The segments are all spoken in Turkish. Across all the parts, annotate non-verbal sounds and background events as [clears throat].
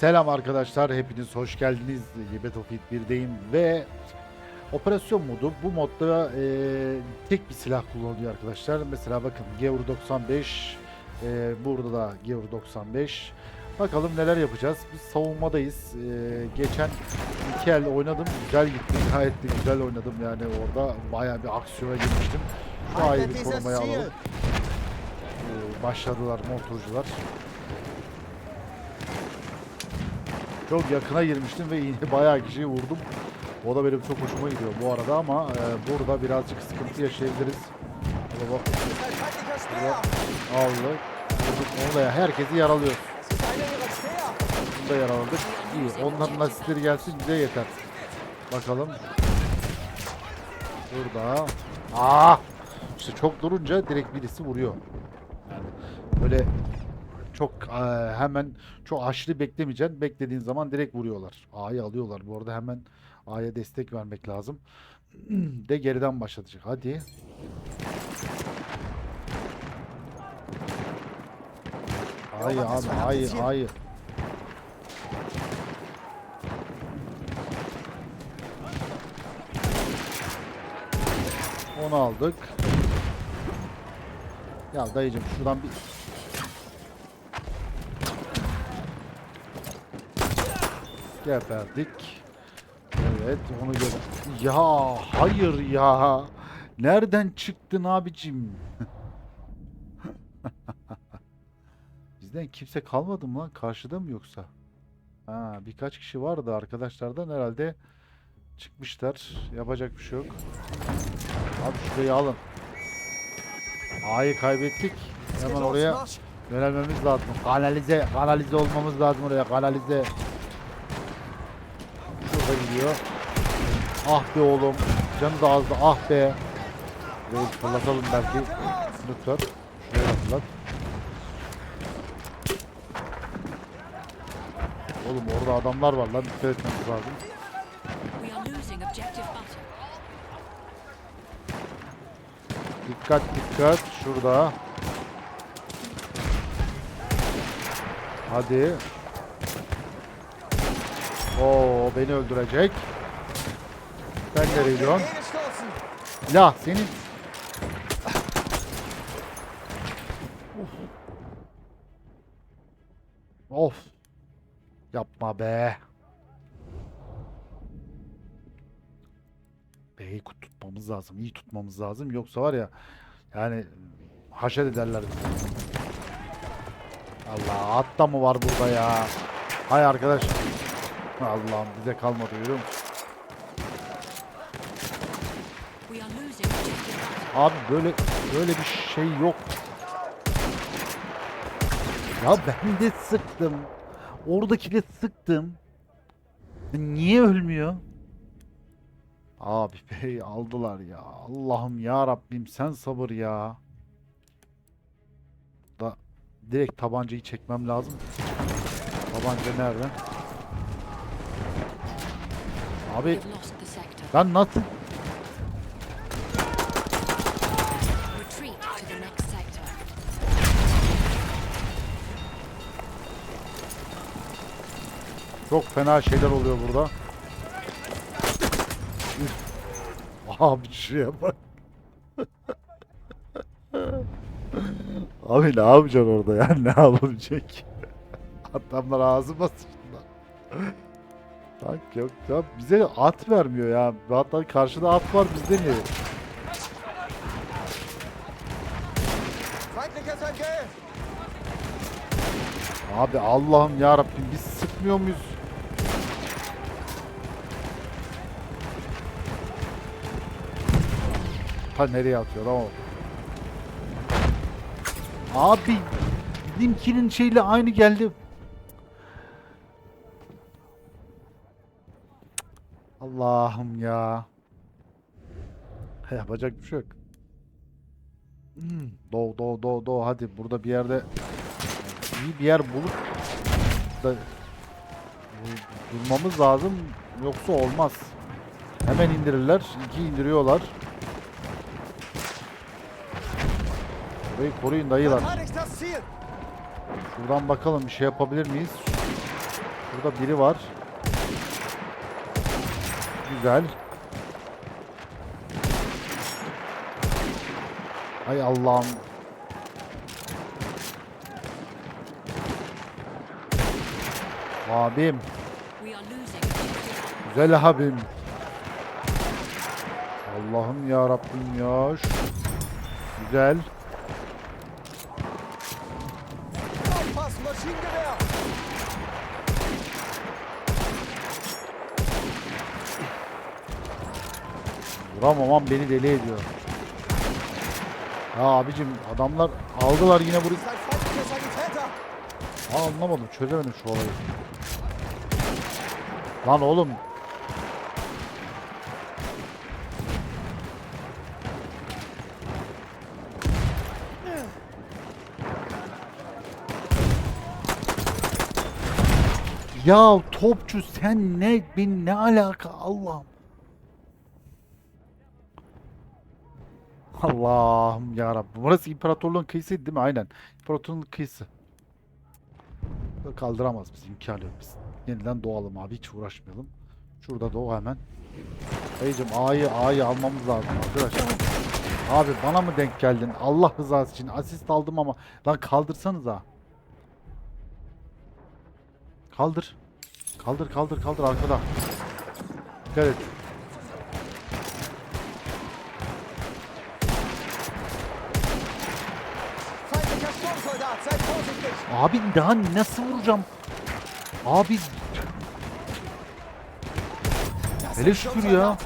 Selam arkadaşlar, hepiniz hoş geldiniz. Battlefield 1'deyim ve operasyon modu bu modda e, tek bir silah kullanılıyor arkadaşlar. Mesela bakın Gevur 95, e, burada da Gevur 95. Bakalım neler yapacağız. Biz savunmadayız. E, geçen iki el oynadım, güzel gitti. Gayet de güzel oynadım yani orada bayağı bir aksiyona girmiştim. Şu ayı bir korumaya alalım. E, başladılar motorcular. Çok yakına girmiştim ve [laughs] bayağı kişiyi vurdum. O da benim çok hoşuma gidiyor bu arada ama e, burada birazcık sıkıntı yaşayabiliriz. Baba aldı. Onu da. Herkesi yaralıyor. Bunu da yaraladık. İyi. Onların asistleri gelsin bize yeter. Bakalım. Burada. Aa! İşte çok durunca direkt birisi vuruyor. Yani böyle çok eee, hemen çok aşırı beklemeyeceksin. Beklediğin zaman direkt vuruyorlar. A'yı alıyorlar. Bu arada hemen A'ya destek vermek lazım. [clears throat] De geriden başlatacak. Hadi. Hayır abi, hayır, hayır. Onu aldık. Ya dayıcım şuradan bir... Geberdik. Evet onu gör. Ya hayır ya. Nereden çıktın abicim? [laughs] Bizden kimse kalmadı mı lan? Karşıda mı yoksa? Ha, birkaç kişi vardı arkadaşlardan herhalde çıkmışlar. Yapacak bir şey yok. Abi şurayı alın. A'yı kaybettik. Hemen oraya yönelmemiz lazım. Kanalize, kanalize olmamız lazım oraya. Kanalize. Gidiyor. Ah be oğlum. Canı da azdı. Ah be. Böyle fırlatalım belki. Lütfen. Şuraya fırlat. Oğlum orada adamlar var lan. Dikkat etmemiz lazım. Dikkat dikkat. Şurada. Hadi. Oo beni öldürecek. Sen nereye gidiyorsun? Ya senin... Of. Of. Yapma be. B'yi tutmamız lazım. iyi tutmamız lazım. Yoksa var ya yani haşer ederler bizi. Allah at da mı var burada ya? Hay arkadaş. Allah'ım bize kalmadı görüyor musun? Abi böyle böyle bir şey yok. Ya ben de sıktım. Oradaki de sıktım. Niye ölmüyor? Abi bey aldılar ya. Allah'ım ya Rabbim sen sabır ya. Da direkt tabancayı çekmem lazım. Tabanca nerede? Abi ben nasıl. Çok fena şeyler oluyor burada. Üf. Abi şuraya bak. Abi ne yapacaksın orada ya? Ne yapabilecek? Adamlar ağzıma sıçtılar. Bak yok ya bize at vermiyor ya. Hatta karşıda at var bizde niye? Abi Allah'ım ya Rabbim biz sıkmıyor muyuz? Ha nereye atıyor ama? Abi bizimkinin şeyle aynı geldi. Allah'ım ya. Yapacak bir şey yok. Hmm, Doğu doğu doğu doğu hadi burada bir yerde iyi bir yer bulup da durmamız lazım yoksa olmaz. Hemen indirirler. iki indiriyorlar. Burayı koruyun dayılar. Şuradan bakalım bir şey yapabilir miyiz? Burada biri var. Güzel. Hay Allah'ım. Abim. Güzel abim. Allah'ım ya Rabbim ya. Güzel. Vuramamam beni deli ediyor. Ya abicim adamlar aldılar yine burayı. Aa, anlamadım çözemedim şu olayı. Lan oğlum. Ya topçu sen ne bin ne alaka Allah'ım. Allah'ım ya Rabbim. Burası imparatorluğun kıyısıydı değil mi? Aynen. İmparatorluğun kıyısı. Kaldıramaz biz imkanı yok biz. Yeniden doğalım abi hiç uğraşmayalım. Şurada doğu hemen. Dayıcım A'yı A'yı almamız lazım arkadaşlar. Abi bana mı denk geldin? Allah rızası için asist aldım ama lan kaldırsanız ha. Kaldır. Kaldır kaldır kaldır arkada. Dikkat et. Abi daha nasıl vuracağım? Abi hele şükür ya.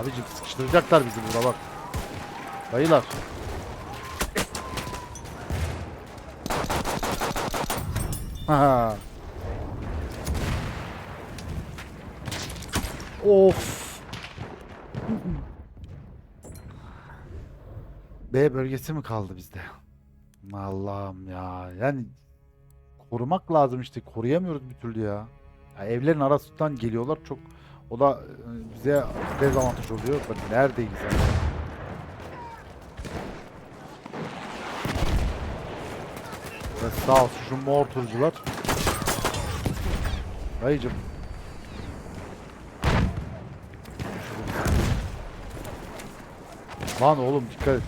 Abicim sıkıştıracaklar bizi burada bak. Dayılar. Ha. Of. B bölgesi mi kaldı bizde? Allah'ım ya. Yani korumak lazım işte. Koruyamıyoruz bir türlü ya. ya evlerin arasından geliyorlar çok o da e, bize dezavantaj oluyor. Bak neredeyiz yani? Sağ olsun şu morturcular. Dayıcım. Lan oğlum dikkat et.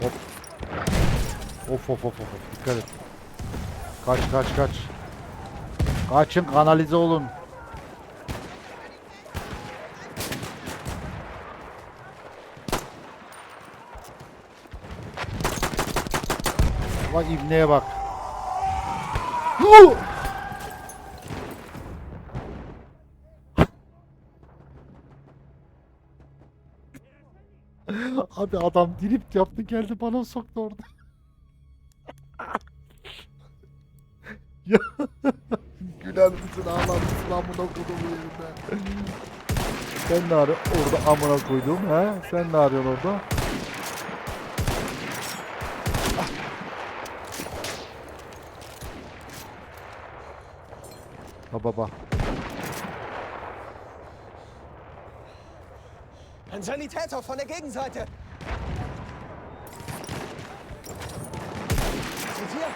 Hop. Of of of of. Dikkat et. Kaç kaç kaç. Kaçın kanalize olun. Bak ibneye bak. Huu! Abi adam drift yaptı geldi bana soktu orada. ya güler misin ağlar mısın amına koyduğum yerinde. Sen ne arıyorsun orada amına koydum ha? Sen ne arıyorsun orada? Ha baba. Ein Sanitäter von der Gegenseite! Seht ihr?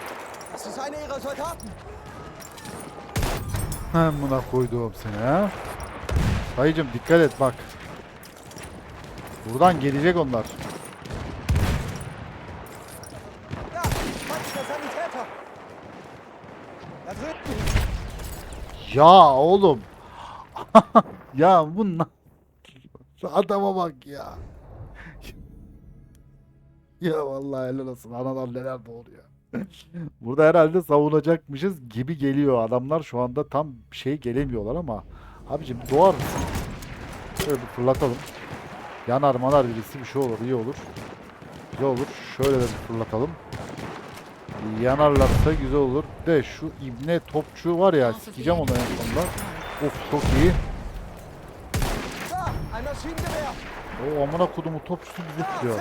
Das ist einer ihrer Soldaten! Amına koyduğum seni ha. Dayıcım dikkat et bak. Buradan gelecek onlar. Ya oğlum. [laughs] ya bunlar. Adama bak ya. ya vallahi helal olsun. Anadan neler doğuruyor. Burada herhalde savunacakmışız gibi geliyor. Adamlar şu anda tam şey gelemiyorlar ama. Abicim doğar mısın? Şöyle bir fırlatalım. Yanar manar birisi bir şey olur iyi olur. Güzel olur. Şöyle de bir fırlatalım. Yanarlarsa güzel olur. De şu ibne topçu var ya sikeceğim onu en sonunda. Of çok iyi. O amına kodumu topçusu bizi tutuyor.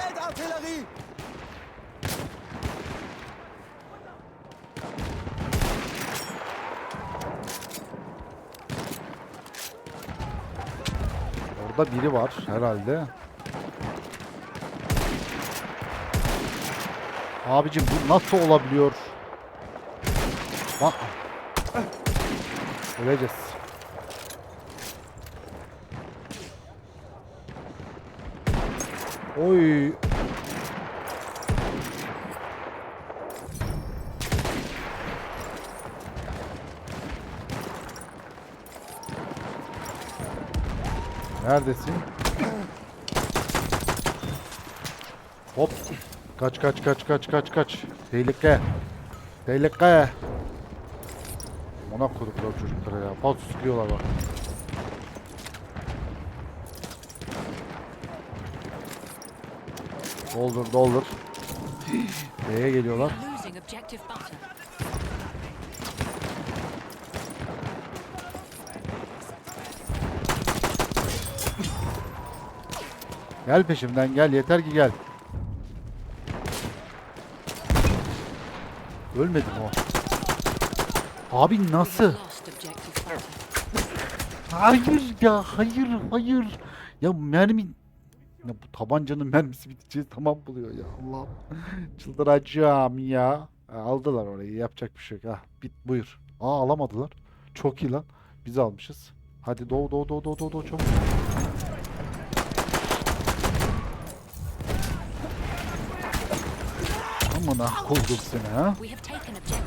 Orada biri var herhalde. Abicim bu nasıl olabiliyor? Bak. Öleceğiz. Oy. Neredesin? Hop. Kaç kaç kaç kaç kaç kaç. Tehlike. Tehlike. Ona koduklar çocuklara ya. Bal sıkıyorlar bak. Doldur doldur. B'ye geliyorlar. Gel peşimden gel yeter ki gel. Ölmedim o. Abi nasıl? Hayır ya hayır hayır. Ya mermi ya bu tabancanın mermisi biteceği tamam buluyor ya Allah. [laughs] Çıldıracağım ya. Aldılar orayı yapacak bir şey yok. Ah bit buyur. Aa alamadılar. Çok iyi lan. Biz almışız. Hadi doğu doğu doğu doğu doğu, doğu çabuk. Amına koydum seni ha.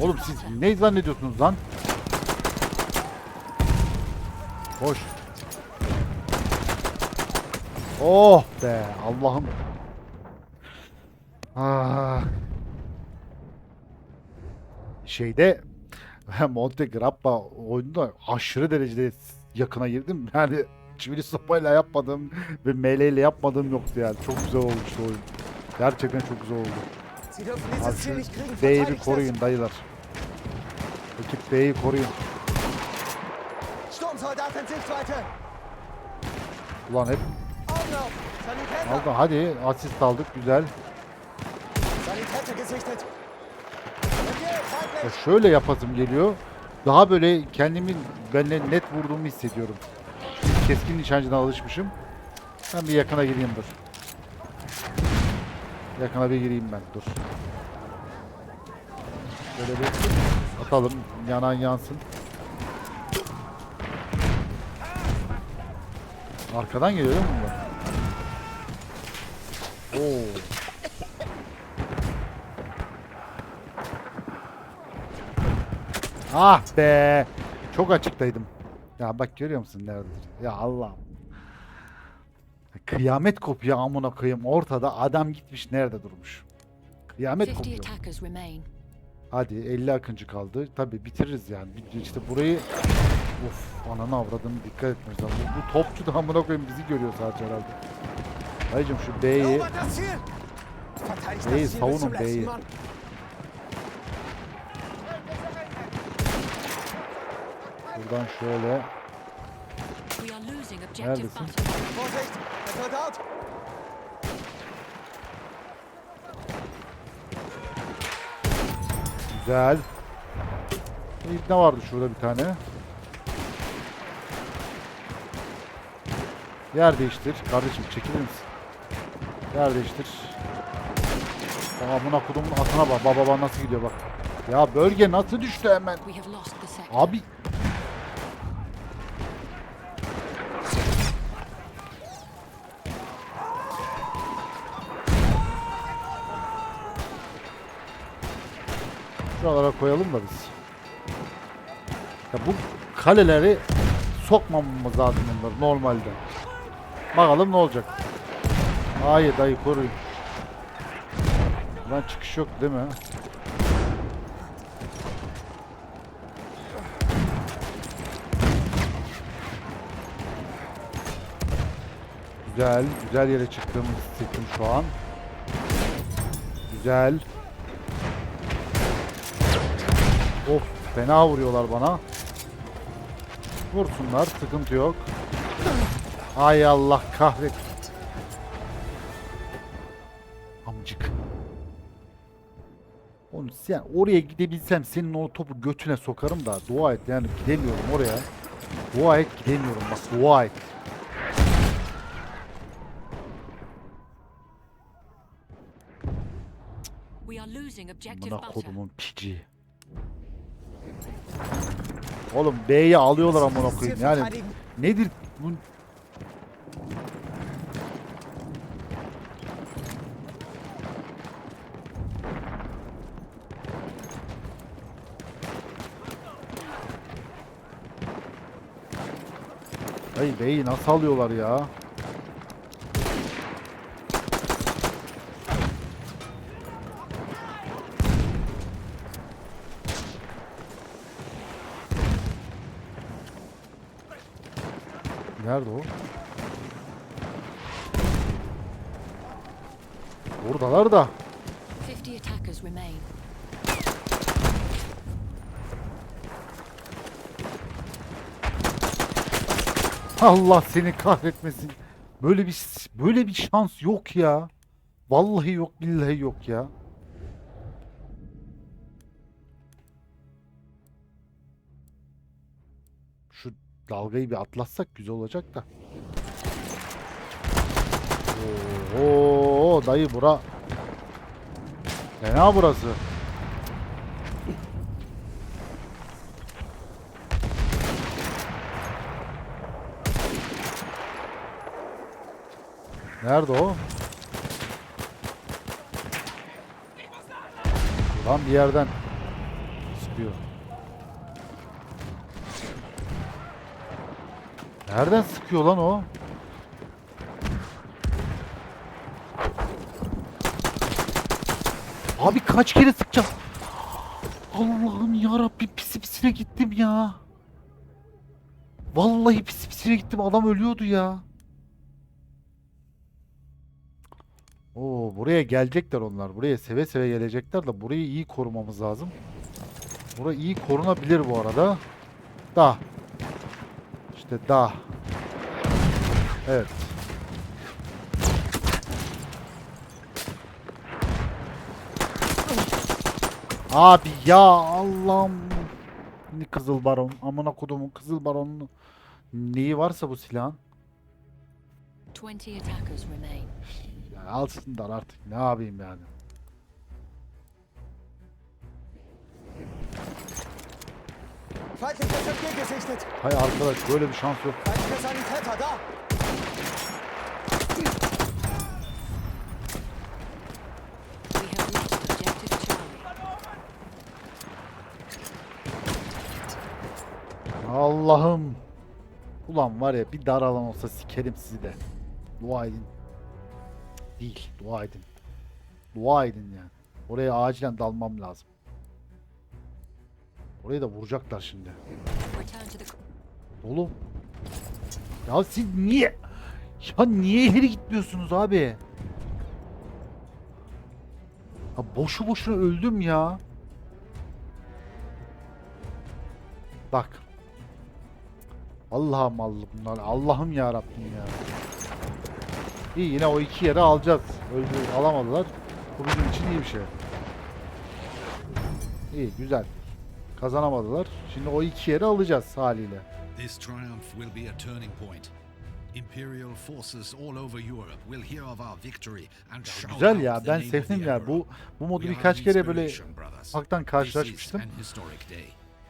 Oğlum siz ne zannediyorsunuz lan? Hoş. Oh be Allah'ım. Ah. Şeyde [laughs] Monte Grappa oyunda aşırı derecede yakına girdim. Yani çivili sopayla yapmadığım ve meleğiyle yapmadığım yoktu yani. Çok güzel olmuştu oyun. Gerçekten çok güzel oldu. Şu. B'yi koruyun dayılar. Ekip B'yi koruyun. Ulan hep. Aldı. Hadi asist aldık güzel. Ya şöyle yapasım geliyor. Daha böyle kendimi benle net vurduğumu hissediyorum. Keskin nişancına alışmışım. Ben bir yakına gireyim dur. Yakına bir gireyim ben dur. Böyle bir atalım yanan yansın. Arkadan geliyor değil mi bunlar? Oo. Ah be. Çok açıktaydım. Ya bak görüyor musun nerededir? Ya Allah'ım. Kıyamet kopuyor amına koyayım. Ortada adam gitmiş nerede durmuş. Kıyamet 50 kopuyor. Hadi 50 akıncı kaldı. Tabi bitiririz yani. İşte burayı Of ananı avradını dikkat etmemiz lazım. Bu topçu da amına koyayım bizi görüyor sadece herhalde. Dayıcım şu B'yi B'yi savunun B'yi. Buradan şöyle Neredesin? Güzel. Ne vardı şurada bir tane? Yer değiştir. Kardeşim çekilir misin? Yer değiştir. Aa buna kudumun atına bak. Baba baba nasıl gidiyor bak. Ya bölge nasıl düştü hemen? Abi. Şuralara koyalım da biz. Ya bu kaleleri sokmamamız lazım bunları normalde. Bakalım ne olacak. Hayır dayı koruyun. Lan çıkış yok değil mi? Güzel, güzel yere çıktığımı hissettim şu an. Güzel. Of, fena vuruyorlar bana. Vursunlar, sıkıntı yok. Ay Allah kahret. Sen oraya gidebilsem senin o topu götüne sokarım da dua et yani gidemiyorum oraya. Dua et gidemiyorum bak dua et. Buna kodumun pici. Oğlum B'yi alıyorlar amına koyayım. Yani nedir bu? Ay B'yi nasıl alıyorlar ya? Nerede o? Buradalar da. 50 attackers remain. Allah seni kahretmesin. Böyle bir böyle bir şans yok ya. Vallahi yok billahi yok ya. Şu dalgayı bir atlatsak güzel olacak da. Oo dayı bura. Fena burası. Nerede o? Lan bir yerden sıkıyor. Nereden sıkıyor lan o? Abi kaç kere sıkacağım? Allah'ım ya pisi pisine gittim ya. Vallahi pisi pisine gittim adam ölüyordu ya. Oo buraya gelecekler onlar. Buraya seve seve gelecekler de burayı iyi korumamız lazım. Burası iyi korunabilir bu arada. Da. İşte da. Evet. Abi ya Allah'ım. Ne kızıl baron. Amına kodumun kızıl baronunu. Neyi varsa bu silahın. 20 attackers remain. Yani alsınlar artık. Ne yapayım yani. Hay arkadaş böyle bir şans yok. Allah'ım. Ulan var ya bir dar alan olsa sikerim sizi de. Dua edin. Değil. Dua edin. Dua edin yani. Oraya acilen dalmam lazım. Orayı da vuracaklar şimdi. Oğlum. Ya siz niye? Ya niye ileri gitmiyorsunuz abi? Ya boşu boşuna öldüm ya. Bak. Allah'ım Allah bunlar. Allah'ım ya Rabbim ya. İyi yine o iki yere alacağız. Öldü alamadılar. Bu bizim için iyi bir şey. İyi güzel. Kazanamadılar. Şimdi o iki yere alacağız haliyle. This triumph will be a turning point. Imperial forces all over Europe will hear of our victory and shout Güzel ya ben sevdim ya bu bu modu birkaç kere böyle is karşılaşmıştım.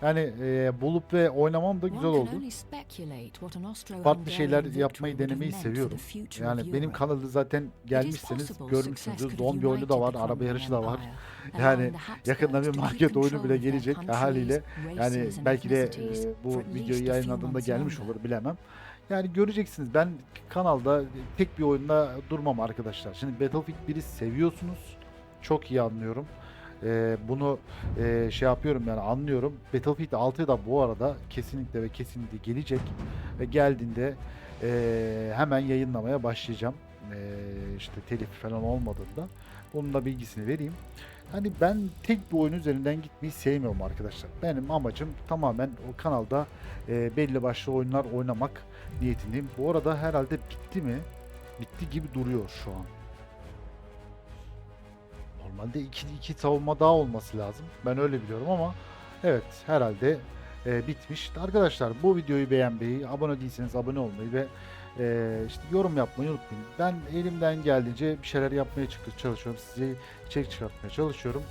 Yani e, bulup ve oynamam da güzel oldu. Farklı şeyler yapmayı denemeyi seviyorum. Yani benim kanalda zaten gelmişseniz görmüşsünüzdür. Zombi oyunu da var, araba yarışı da var. [laughs] Yani yakında bir market oyunu bile gelecek haliyle. Yani belki de e, bu videoyu yayınladığında gelmiş olur bilemem. Yani göreceksiniz ben kanalda tek bir oyunda durmam arkadaşlar. Şimdi Battlefield 1'i seviyorsunuz. Çok iyi anlıyorum. Ee, bunu e, şey yapıyorum yani anlıyorum. Battlefield 6 da bu arada kesinlikle ve kesinlikle gelecek. Ve geldiğinde e, hemen yayınlamaya başlayacağım. E, işte telif falan olmadığında. Onun da bilgisini vereyim. Hani ben tek bir oyun üzerinden gitmeyi sevmiyorum arkadaşlar. Benim amacım tamamen o kanalda e, belli başlı oyunlar oynamak niyetindeyim. Bu arada herhalde bitti mi? Bitti gibi duruyor şu an. Normalde iki, iki savunma daha olması lazım. Ben öyle biliyorum ama evet herhalde e, bitmiş. Arkadaşlar bu videoyu beğenmeyi, abone değilseniz abone olmayı ve e, işte yorum yapmayı unutmayın. Ben elimden geldiğince bir şeyler yapmaya çalışıyorum. Size içerik çıkartmaya çalışıyorum.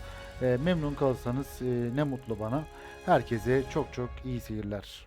E, memnun kalırsanız e, ne mutlu bana. Herkese çok çok iyi seyirler.